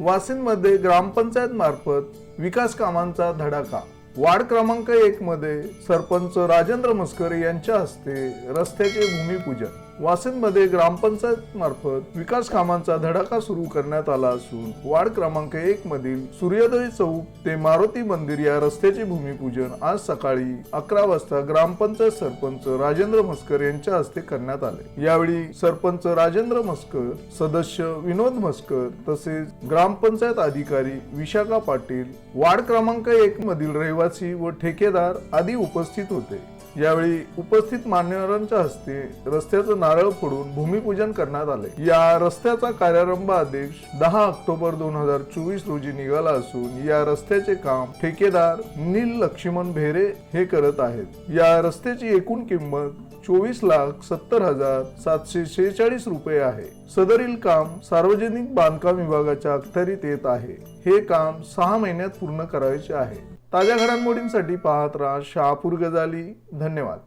वासिंदमध्ये ग्रामपंचायत मार्फत विकास कामांचा धडाका. वार्ड क्रमांक एक मध्ये सरपंच राजेंद्र मस्कर यांच्या हस्ते रस्त्याचे भूमिपूजन. वासिंदमध्ये ग्रामपंचायत मार्फत विकास कामांचा धडाका सुरू करण्यात आला असून वार्ड क्रमांक एक मधील सूर्योदय चौक ते मारुती मंदिर या रस्त्याचे भूमिपूजन आज सकाळी अकरा वाजता ग्रामपंचायत सरपंच राजेंद्र मस्कर यांच्या हस्ते करण्यात आले. यावेळी सरपंच राजेंद्र मस्कर सदस्य विनोद मस्कर तसेच ग्रामपंचायत अधिकारी विशाखा पाटील वार्ड क्रमांक एक मधील रहिवासी व ठेकेदार आदी उपस्थित होते. यावेळी उपस्थित मान्यवरांच्या हस्ते रस्त्याचं नाव नारळ फोडून भूमिपूजन करण्यात आले. या रस्त्याचा कार्यारंभ आदेश दहा ऑक्टोबर दोन हजार चोवीस रोजी निघाला असून या रस्त्याचे काम ठेकेदार नील लक्ष्मण भेरे हे करत आहेत. या रस्त्याची एकूण किंमत चोवीस लाख सत्तर हजार सातशे शेहेचाळीस रुपये आहे. सदरील काम सार्वजनिक बांधकाम विभागाच्या अखत्यारीत येत आहे. हे काम सहा महिन्यात पूर्ण करायचे आहे. ताज्या घडामोडींसाठी पाहत राहा शहापूर गजाली. धन्यवाद.